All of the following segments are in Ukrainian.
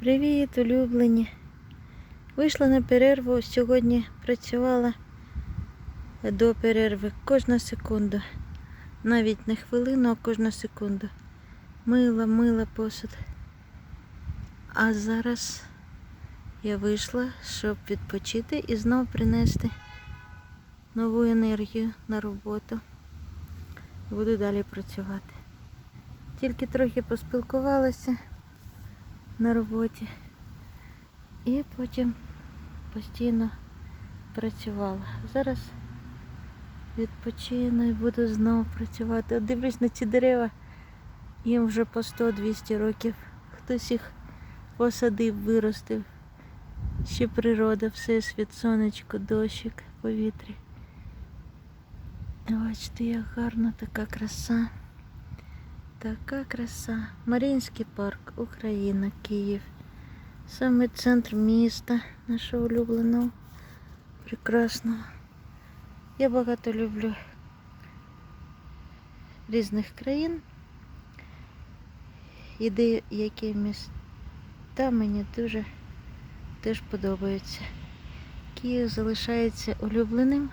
Привіт, улюблені. Вийшла на перерву. Сьогодні працювала до перерви кожна секунда. Навіть не хвилину, а кожна секунда. Мила, мила посуд. А зараз я вийшла, щоб відпочити і знову принести нову енергію на роботу. Буду далі працювати. Тільки трохи поспілкувалася на роботі. І потім постійно працювала. Зараз відпочину і буду знову працювати. Дивлюсь на ці дерева, їм вже по 100-200 років. Хтось їх посадив, виростив. Ще природа, всесвіт, сонечко, дощик, повітря. Бачите, як гарно, така краса. Така краса. Маріїнський парк, Україна, Київ. Саме центр міста нашого улюбленого. Прекрасного. Я багато люблю різних країн. І деякі міста мені дуже теж подобаються. Київ залишається улюбленим.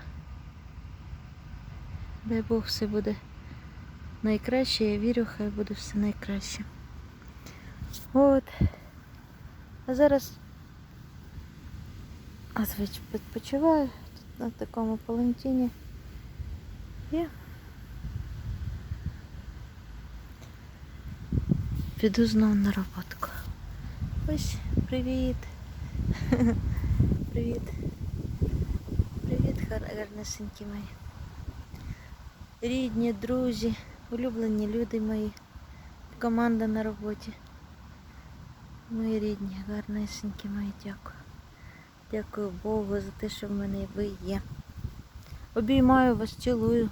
Дай Бог все буде найкраще, я вірю, хай буде все найкраще. От. А зараз від- відпочиваю тут на такому палантині. І піду знову на роботку. Ось, привіт. Привіт. Привіт, гар- гарнесенькі мої. Рідні, друзі, улюблені люди мої, команда на роботі. Мої рідні, гарнесенькі мої, дякую. Дякую Богу за те, що в мене ви є. Обіймаю вас, цілую.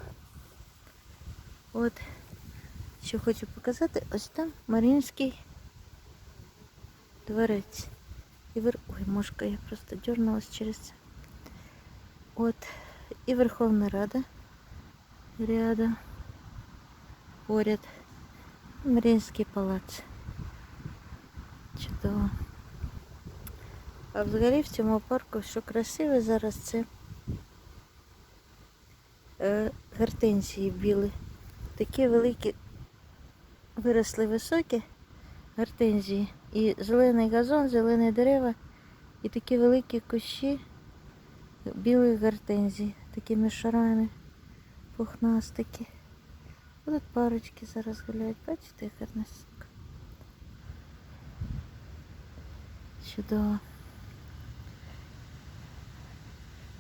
От, що хочу показати, ось там Марінський дворець. І вер... Ой, мошка, я просто дернулась через це. От, і Верховна Рада рядом, поряд, Маріїнський палац. Чудово. А взагалі в цьому парку, що красиве зараз, це е, гортензії білі. Такі великі, виросли високі гортензії. І зелений газон, зелені дерева, і такі великі кущі білих гортензій, такими шарами пухнастики. Тут парочки зараз гуляють, бачите, гарнесенько. Чудово.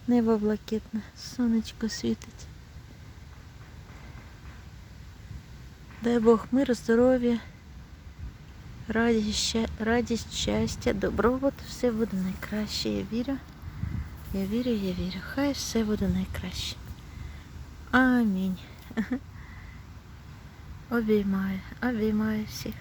Небо блакитне, сонечко світить. Дай Бог мир, здоров'я, радість, радість, щастя, добробут, все буде найкраще. Я вірю. Я вірю, я вірю. Хай все буде найкраще. Амінь. Обіймаю, обіймає всіх.